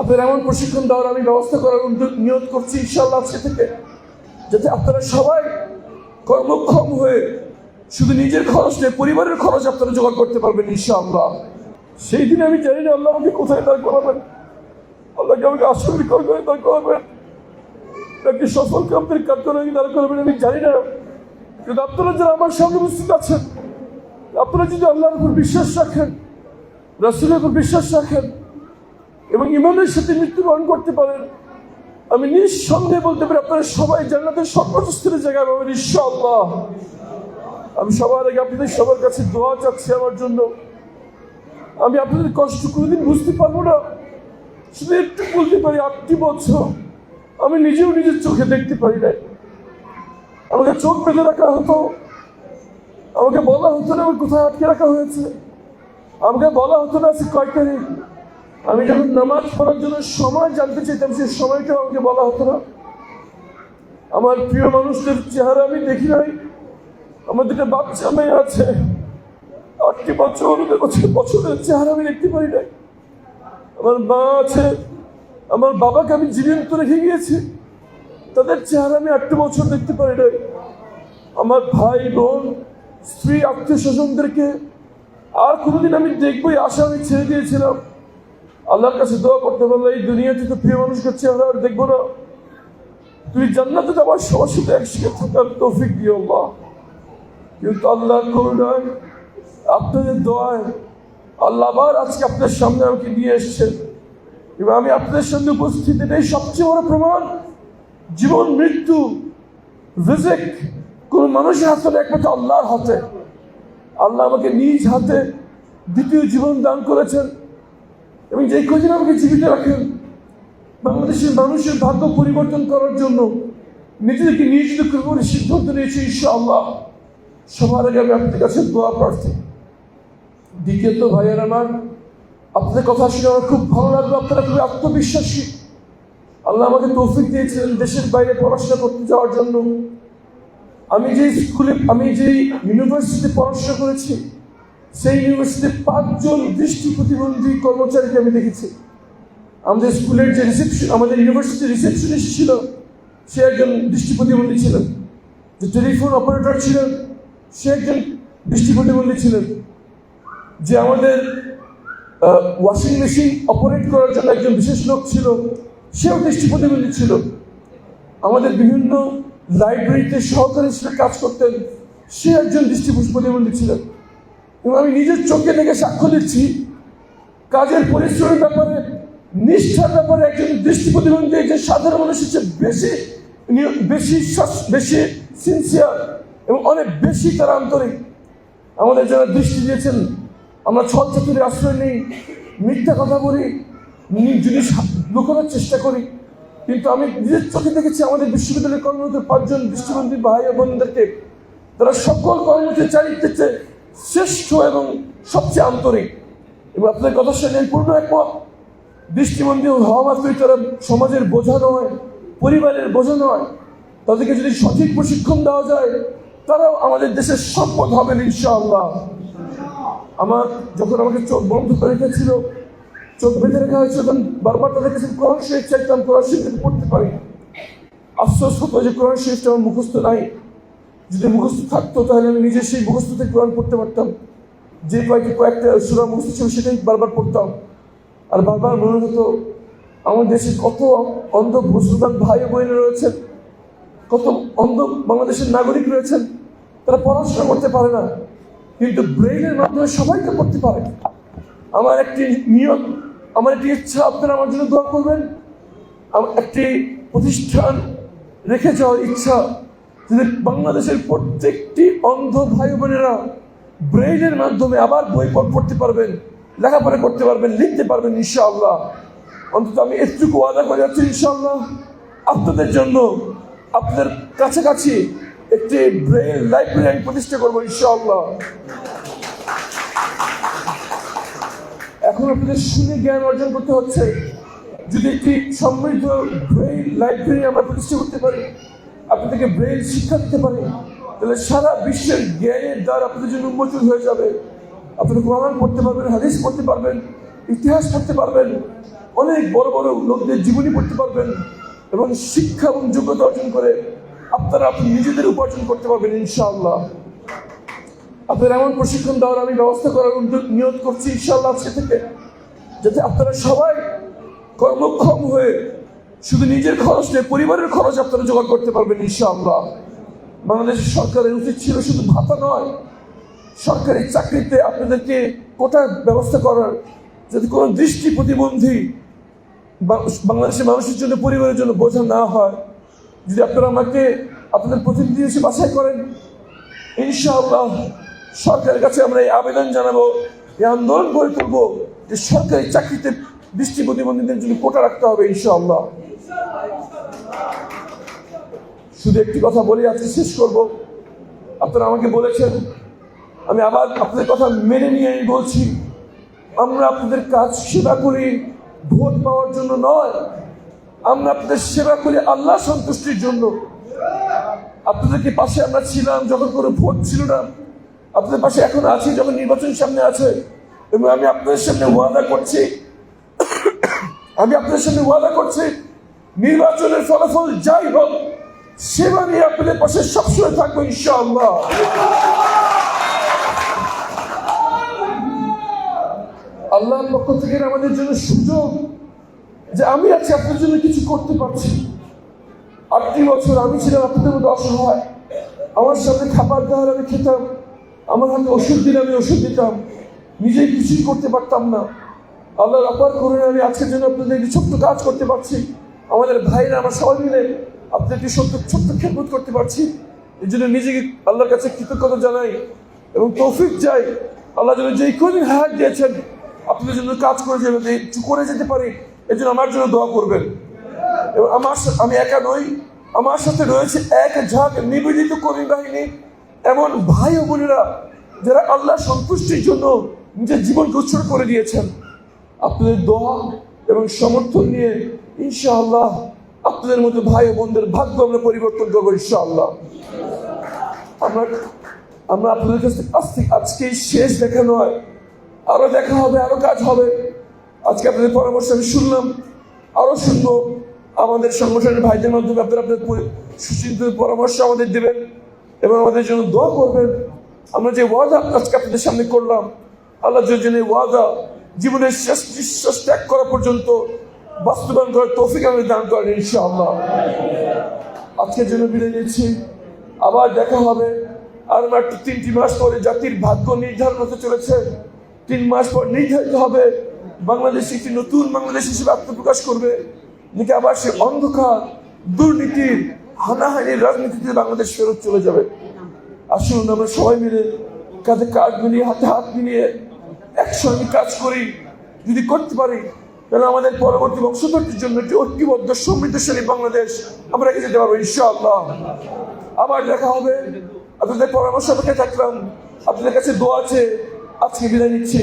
আপনার এমন প্রশিক্ষণ দেওয়ার আমি ব্যবস্থা করার উদ্যোগ নিয়োগ করছি ইনশাল্লাহ আজকে থেকে, যাতে আপনারা সবাই কর্মক্ষম হয়ে শুধু নিজের খরচ নেই পরিবারের খরচ আপনারা জোগাড় করতে পারবেন ইনশাআল্লাহ। সেই দিন আমি জানি না আল্লাহ আমাকে কোথায় দাঁড় করাবেন। আল্লাহকে আমাকে আশীর্বাদ করে করে দাঁড় করাবেন? নাকি সফল কামদের কাঠগড়াকে দাঁড় করাবেন আমি জানি না। কিন্তু আপনারা যারা আমার সঙ্গে উপস্থিত আছেন, আপনারা যদি আল্লাহর উপর বিশ্বাস রাখেন, রাসুলের উপর বিশ্বাস রাখেন এবং ইমানের সাথে মৃত্যুবরণ করতে পারেন। আমি নিঃসন্দেহে বলতে পারি, আপনারা সবাই জান্নাতের সর্বোচ্চ স্থিরের জায়গায় পাবেন, ইনশাআল্লাহ। আমি সবার আগে আপনাদের সবার কাছে দোয়া চাচ্ছি আমার জন্য। আমি আপনাদের কষ্ট কোনোদিন বুঝতে পারব না। শুধু একটু বলতে পারি, আটটি বছর আমি নিজেও নিজের চোখে দেখতে পারি নাই। আমাকে চোখ বেঁধে রাখা হতো। আমাকে বলা হতো না আমি কোথায় আটকে রাখা হয়েছে। আমাকে বলা হতো না আজকে কয় তারিখ। আমি যখন নামাজ পড়ার জন্য সময় জানতে চাইতাম, সেই সময়টাও আমাকে বলা হতো না। আমার প্রিয় মানুষদের চেহারা আমি দেখি নাই। আমার দুটো বাচ্চা মেয়ে আছে। আটটি বছর বছর, বছরের চেহারা আমি দেখতে পারি নাই। আমার মা আছে। আমার বাবাকে আমি জীবন্ত রেখে গিয়েছি। তাদের চেহারা আমি আটটি বছর দেখতে পারি নাই। আমার ভাই, বোন, স্ত্রী আত্মীয় স্বজনদেরকে আর কোনোদিন আমি দেখব এই আশা আমি ছেড়ে দিয়েছিলাম। আল্লাহর কাছে দোয়া করতে পারলে এই দুনিয়াতে তো প্রিয় মানুষকে চেহারা আর দেখব না। তুমি জান্নাতে যাওয়ার সবার সাথে একসাথে থাকার তৌফিক দিও আল্লাহ। কিন্তু আল্লাহ করুণায় আপনাদের দোয়ায় আল্লাহ আবার আজকে আপনার সামনে আমাকে নিয়ে এসছেন। এবং আমি আপনাদের সামনে উপস্থিত, এটাই সবচেয়ে বড় প্রমাণ। জীবন, মৃত্যু, রিজিক, কোন মানুষের হাতে একমাত্র আল্লাহর হাতে। আল্লাহ আমাকে নিজ হাতে দ্বিতীয় জীবন দান করেছেন। এবং যে কদিন আমাকে জীবিত রাখেন, বাংলাদেশের মানুষের ভাগ্য পরিবর্তন করার জন্য নিজেদেরকে নিয়োজিত করব সিদ্ধান্ত নিয়েছি ইনশাআল্লাহ। সবার আগে আমি আপনাদের কাছে দোয়া প্রার্থী। দ্বিতীয়ত, ভাইয়ের আমার, আপনাদের কথা শুনে আমার খুব ভালো লাগল, আপনারা খুবই আত্মবিশ্বাসী। আল্লাহ আমাকে তৌফিক দিয়েছিলেন দেশের বাইরে পড়াশোনা করতে যাওয়ার জন্য। আমি যে স্কুলে, আমি যে ইউনিভার্সিটিতে পড়াশোনা করেছি সেই ইউনিভার্সিটিতে পাঁচজন দৃষ্টি প্রতিবন্ধী কর্মচারীকে আমি দেখেছি। আমাদের স্কুলের যে রিসেপশন আমাদের ইউনিভার্সিটির রিসেপশনিস্ট ছিল, সে একজন দৃষ্টি প্রতিবন্ধী ছিলেন। যে টেলিফোন অপারেটর ছিলেন, সে একজন দৃষ্টি প্রতিবন্ধী ছিলেন। যে আমাদের ওয়াশিং মেশিন অপারেট করার জন্য একজন বিশেষ লোক ছিল, সেও দৃষ্টি প্রতিবন্ধী ছিল। আমাদের বিভিন্ন লাইব্রেরিতে সহকারী হিসেবে কাজ করতেন, সে একজন দৃষ্টি প্রতিবন্ধী ছিলেন। এবং আমি নিজের চোখে দেখে সাক্ষ্য দিচ্ছি, কাজের পরিশ্রমের ব্যাপারে, নিষ্ঠার ব্যাপারে একজন দৃষ্টি প্রতিবন্ধী যে সাধারণ মানুষের চেয়ে বেশি বেশি বেশি সিনসিয়ার এবং অনেক বেশি তারা আন্তরিক। আমাদের যারা দৃষ্টি দিয়েছেন, আমরা ছল চাতুরি আশ্রয় নেই, মিথ্যা কথা বলি হা- লুকানোর চেষ্টা করি, কিন্তু আমি নিজের চোখে দেখেছি আমাদের বিশ্ববিদ্যালয়ের কর্মরত পাঁচজন দৃষ্টিবন্ধী ভাই বোনদেরকে, তারা সকল কর্মরত চারিত্রের শ্রেষ্ঠ এবং সবচেয়ে আন্তরিক। এবং আপনাদের সঙ্গে আমি পূর্ণ একমত। দৃষ্টিবন্ধী হওয়া মাত্রই তারা সমাজের বোঝা নয়, পরিবারের বোঝা নয়। তাদেরকে যদি সঠিক প্রশিক্ষণ দেওয়া যায়, তারাও আমাদের দেশের সম্পদ হবেন ইনশাআল্লাহ। আমার যখন আমাকে চোখ বন্ধ করে রেখেছিল, চোখ বেঁধে রাখা হয়েছিল, তখন বারবার তাদের কাছে কোরআন শরীফ চাইতাম, কোরআন শরীফ পড়তে পারি। আফসোস হতো যে কোরআন শরীফটা আমার মুখস্থ নাই। যদি মুখস্থ থাকতো, তাহলে আমি নিজে সেই মুখস্থ থেকে কোরআন পড়তে পারতাম। যে কয়েকটি, কয়েকটা সুরা মুখস্থ ছিল, সেটাই বারবার পড়তাম। আর বারবার মনে হতো আমার দেশে কত অন্ধ মুসলমান ভাই ও বোনেরা রয়েছেন, কত অন্ধ বাংলাদেশের নাগরিক রয়েছেন, তারা পড়াশোনা করতে পারে না, কিন্তু ব্রেইনের মাধ্যমে সবাইকে পড়তে পারে। আমার একটি নিয়ম, আমার একটি ইচ্ছা, আপনারা আমার জন্য দোয়া করবেন। একটি প্রতিষ্ঠান রেখে যাওয়ার ইচ্ছা যদি বাংলাদেশের প্রত্যেকটি অন্ধ ভাই বোনেরা ব্রেইনের মাধ্যমে আবার বই পড়- পড়তে পারবেন, লেখাপড়া করতে পারবেন, লিখতে পারবেন, ইনশাআল্লাহ। অন্তত আমি এটুকু ওয়াদা করে যাচ্ছি, ইনশাআল্লাহ। আপনাদের জন্য আপনাদের কাছাকাছি একটি ব্রেইন লাইব্রেরি আমি প্রতিষ্ঠা করব, ইনশাআল্লাহ। এখন আপনাদের শুনে জ্ঞান অর্জন করতে হচ্ছে। যদি একটি সমৃদ্ধ ব্রেইন লাইব্রেরি আমরা প্রতিষ্ঠা করতে পারি আপনাদেরকে ব্রেন শিক্ষা দিতে পারি, তাহলে সারা বিশ্বের জ্ঞানের দ্বার আপনাদের জন্য উন্মোচন হয়ে যাবে। আপনারা কোরআন পড়তে পারবেন, হাদিস পড়তে পারবেন, ইতিহাস পড়তে পারবেন, অনেক বড় বড় লোকদের জীবনী পড়তে পারবেন এবং শিক্ষা এবং যোগ্যতা অর্জন করে আপনারা আপনি নিজেদের উপার্জন করতে পারবেন, ইনশাআল্লাহ। আপনার এমন প্রশিক্ষণ দেওয়ার আমি ব্যবস্থা করার উদ্যোগ নিয়োগ করছি, ইনশাআল্লাহ আজকে থেকে, যাতে আপনারা সবাই কর্মক্ষম হয়ে শুধু নিজের খরচ নয়, পরিবারের খরচ আপনারা জোগাড় করতে পারবেন ইনশাআল্লাহ। বাংলাদেশের সরকারের উচিত ছিল শুধু ভাতা নয় সরকারি চাকরিতে আপনাদেরকে কোটার ব্যবস্থা করার। যাতে কোনো দৃষ্টি প্রতিবন্ধী বাংলাদেশের মানুষের জন্য, পরিবারের জন্য বোঝা না হয়, যদি আপনারা আমাকে আপনাদের প্রতিনিধি হিসেবে বাছাই করেন, ইনশাআল্লাহ সরকারের কাছে আমরা এই আবেদন জানাব, এই আন্দোলন করে তুলবো যে সরকারি চাকরিতে দৃষ্টি প্রতিবন্ধীদের জন্য কোটা রাখতে হবে ইনশাআল্লাহ। শুধু একটি কথা বলে আজকে শেষ করব। আপনারা আমাকে বলেছেন, আমি আবার আপনাদের কথা মেনে নিয়ে আমি বলছি, আমরা আপনাদের কাজ সেবা করি ভোট পাওয়ার জন্য নয়, আমরা আপনাদের সেবা করি আল্লাহ সন্তুষ্টির জন্য। আপনাদেরকে পাশে আমরা ছিলাম যখন কোনো ভোট ছিল না, আপনাদের পাশে এখন আছি যখন নির্বাচন সামনে আছে, এবং আমি আপনাদের সামনে ওয়াদা করছি, আমি আপনাদের সামনে ওয়াদা করছি, নির্বাচনের ফলাফল যাই হোক সেবা নিয়ে আপনাদের পাশে সবসময় থাকব ইনশাআল্লাহ। আল্লাহর পক্ষ থেকে আমাদের জন্য সুযোগ যে আমি আছি আপনার জন্য কিছু করতে পারছি। আটটি বছর আমি ছিলাম, আপনাদের মধ্যে অসহায়। আমার সামনে খাবার দাবার আমি খেতাম, আমার হাতে ওষুধ দিলে আমি ওষুধ দিতাম। নিজেই কিছুই করতে পারতাম না। আল্লাহর অপার করুন আমি আজকের জন্য আপনাদের একটি ছোট্ট কাজ করতে পারছি। আমাদের ভাইরা, আমার সবাই মিলে আপনাদের একটি ছোট্ট ছোট্ট খেদমত করতে পারছি। এই জন্য নিজেকে আল্লাহর কাছে কৃতজ্ঞতা জানাই এবং তৌফিক চাই। আল্লাহ যেন যেই কদিন হায়াত দিয়েছেন, আপনাদের জন্য কাজ করে যেতে করে যেতে পারি এই জন্য আমার জন্য দোয়া করবেন। এবং আমার আমি একা নই, আমার সাথে রয়েছে এক ঝাঁক নিবেদিত কর্মী বাহিনী, এমন ভাই ও বোনেরা যারা আল্লাহ সন্তুষ্টির জন্য নিজের জীবনকে উৎসর্গ করে দিয়েছেন। আপনাদের দোয়া এবং সমর্থন নিয়ে ইনশাআল্লাহ আপনাদের মতো ভাই বোনদের ভাগ্য আমরা পরিবর্তন করব ইনশাআল্লাহ। আমরা আমরা আপনাদের কাছে আজকে শেষ দেখা নয়, আরও দেখা হবে, আরও কাজ হবে। আজকে আপনাদের পরামর্শ আমি শুনলাম, আরও শুনব। আমাদের সংগঠনের ভাইদের মাধ্যমে আপনারা আপনাদের সুচিন্তিত পরামর্শ আমাদের দেবেন এবং আমাদের জন্য দোয়া করবেন। আমরা যে ওয়াদা আজকে আপনাদের সামনে করলাম, আল্লাহ এই ওয়াদা জীবনের শেষ নিঃশ্বাস ত্যাগ করা পর্যন্ত বাস্তবায়ন করার তৌফিক আমাদের দান করেন ইনশাআল্লাহ। আজকের জন্য বিদায় নিচ্ছি। আবার দেখা হবে। আর মাত্র তিনটি মাস পরে জাতির ভাগ্য নির্ধারণ হতে চলেছে। তিন মাস পর নির্ধারিত হবে। বাংলাদেশ একটি নতুন বাংলাদেশ হিসেবে আত্মপ্রকাশ করবে। নাকি আবার সে অন্ধকার, দুর্নীতির, হানাহানির রাজনীতিতে বাংলাদেশ ফেরত চলে যাবে? আসুন আমরা সবাই মিলে কাঁধে কাজ মিলিয়ে, হাতে হাত মিলিয়ে একসঙ্গে কাজ করি। যদি করতে পারি তাহলে আমাদের পরবর্তী বংশধরদের জন্য একটি ঐক্যবদ্ধ সমৃদ্ধশালী বাংলাদেশ আমরা এগিয়ে যেতে পারব, ইনশাআল্লাহ। আবার দেখা হবে। আপনাদের পরামর্শ অপেক্ষায় থাকলাম। আপনাদের কাছে দোয়া আছে। আজকে বিদায় নিচ্ছি।